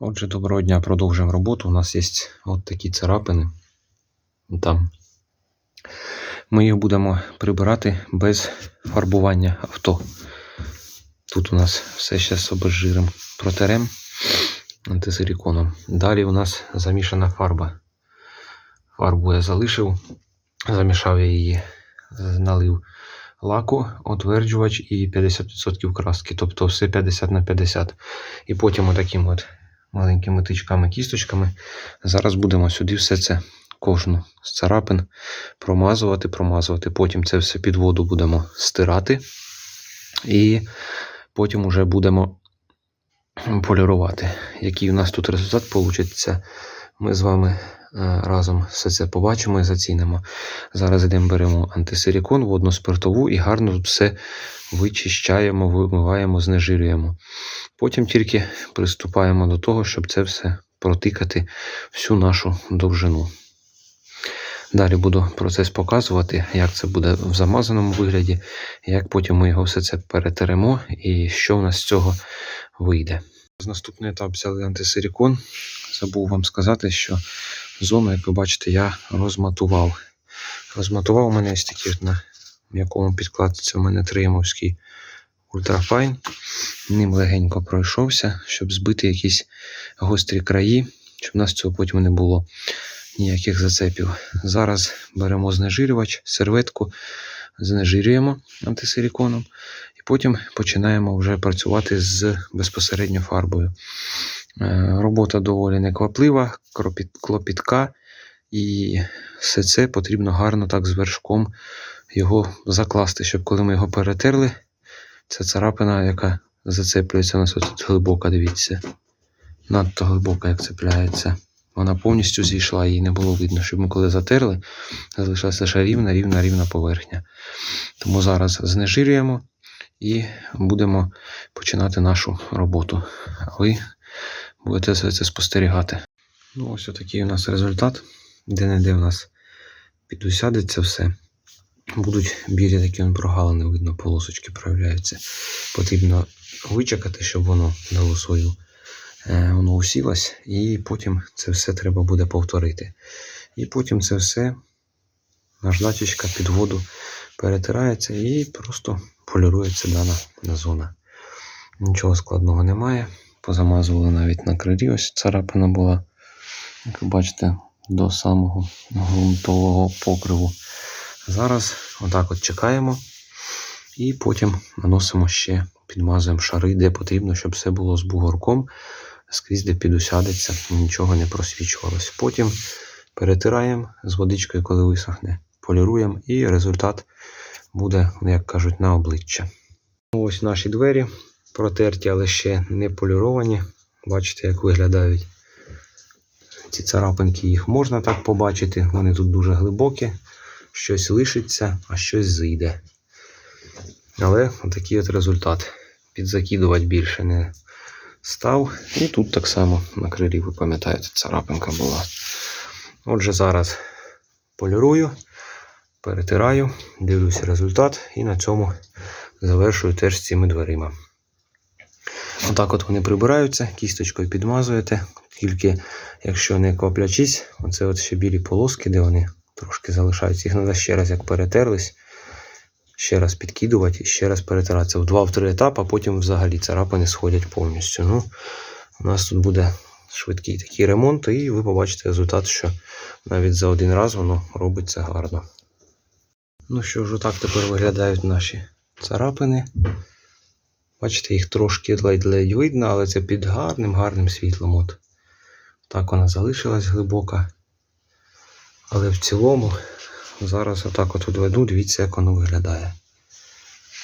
Отже, доброго дня, продовжуємо роботу. У нас є от такі царапини. Там. Ми їх будемо прибирати без фарбування авто. Тут у нас все ще з обезжирим протерем антисиліконом. Далі у нас замішана фарба. Фарбу я залишив, замішав я її, налив лаку, утверджувач і 50% краски. Тобто все 50 на 50. І потім отаким от маленькими тичками, кісточками. Зараз будемо сюди все це, кожну з царапин промазувати, промазувати. Потім це все під воду будемо стирати. І потім уже будемо полірувати. Який у нас тут результат вийде, ми з вами разом все це побачимо і зацінимо. Зараз йдемо, беремо антисилікон, водну спиртову і гарно все вичищаємо, вимиваємо, знежирюємо. Потім тільки приступаємо до того, щоб це все протикати всю нашу довжину. Далі буду процес показувати, як це буде в замазаному вигляді, як потім ми його все це перетеремо і що в нас з цього вийде. Наступний етап взяли антисилікон. Забув вам сказати, що зону, як ви бачите, я розматував. Розматував у мене ось такі на м'якому підкладці. У мене триємовський ультрафайн. Ним легенько пройшовся, щоб збити якісь гострі краї, щоб у нас цього потім не було ніяких зацепів. Зараз беремо знежирювач, серветку, знежирюємо антисиліконом потім починаємо вже працювати з безпосередньо фарбою. Е, Робота доволі некваплива, клопітка, і все це потрібно гарно так з вершком його закласти, щоб коли ми його перетерли, ця царапина, яка зацеплюється у нас тут глибока, дивіться. Надто глибока, як цепляється. Вона повністю зійшла, її не було видно, щоб ми коли затерли, залишилася лише рівна, рівна, рівна поверхня. Тому зараз знежирюємо і будемо починати нашу роботу. А ви будете все це спостерігати. Ну, ось такий у нас результат. Де-не-де у нас підусядеться все. Будуть білі такі прогалини, видно, полосочки проявляються. Потрібно вичекати, щоб воно дало свою. Е, Воно усілось, і потім це все треба буде повторити. І потім це все наждачечка під воду перетирається і просто полірується дана зона. Нічого складного немає. Позамазували навіть на крилі, ось царапина була, як ви бачите, до самого ґрунтового покриву. Зараз отак от чекаємо і потім наносимо ще, підмазуємо шари, де потрібно, щоб все було з бугорком, скрізь де підусядеться, нічого не просвічувалось. Потім перетираємо з водичкою, коли висохне, поліруємо, і результат буде, як кажуть, на обличчя. Ось наші двері протерті, але ще не поліровані. Бачите, як виглядають ці царапинки, їх можна так побачити. Вони тут дуже глибокі, щось лишиться, а щось зійде. Але такий от результат. Підзакидувати більше не став. І тут так само на крилі, ви пам'ятаєте, царапинка була. Отже, зараз полірую, перетираю, дивлюся результат і на цьому завершую теж з цими дверима. Отак от вони прибираються, кісточкою підмазуєте. Тільки якщо не коплячись, оце от ще білі полоски, де вони трошки залишаються. Їх треба ще раз як перетерлись, ще раз підкидувати і ще раз перетиратися. В два-три етапи, а потім взагалі царапини сходять повністю. Ну, у нас тут буде швидкий такий ремонт, і ви побачите результат, що навіть за один раз воно робиться гарно. Ну що ж, отак тепер виглядають наші царапини. Бачите, їх трошки ледь-ледь видно, але це під гарним, гарним світлом. От. Так вона залишилась глибока. Але в цілому, зараз отак от веду, дивіться, як воно виглядає.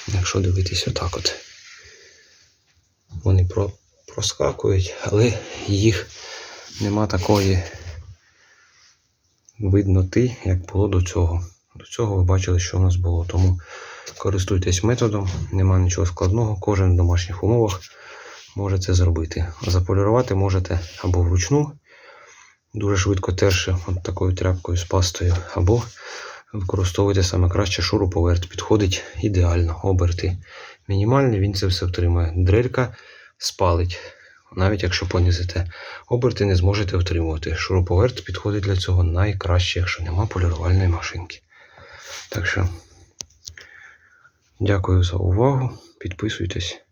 Якщо дивитись отак от. Вони про, проскакують, але їх нема такої видноти, як було до цього. Цього ви бачили, що в нас було. Тому користуйтесь методом, нема нічого складного, кожен в домашніх умовах може це зробити. Заполірувати можете або вручну, дуже швидко терши от такою тряпкою з пастою, або використовуйте саме краще шуруповерт. Підходить ідеально. Оберти мінімальні, він це все втримає. Дрелька спалить Навіть якщо понизите оберти, не зможете отримувати. Шуруповерт підходить для цього найкраще, якщо нема полірувальної машинки. Так що, дякую за увагу. Підписуйтесь.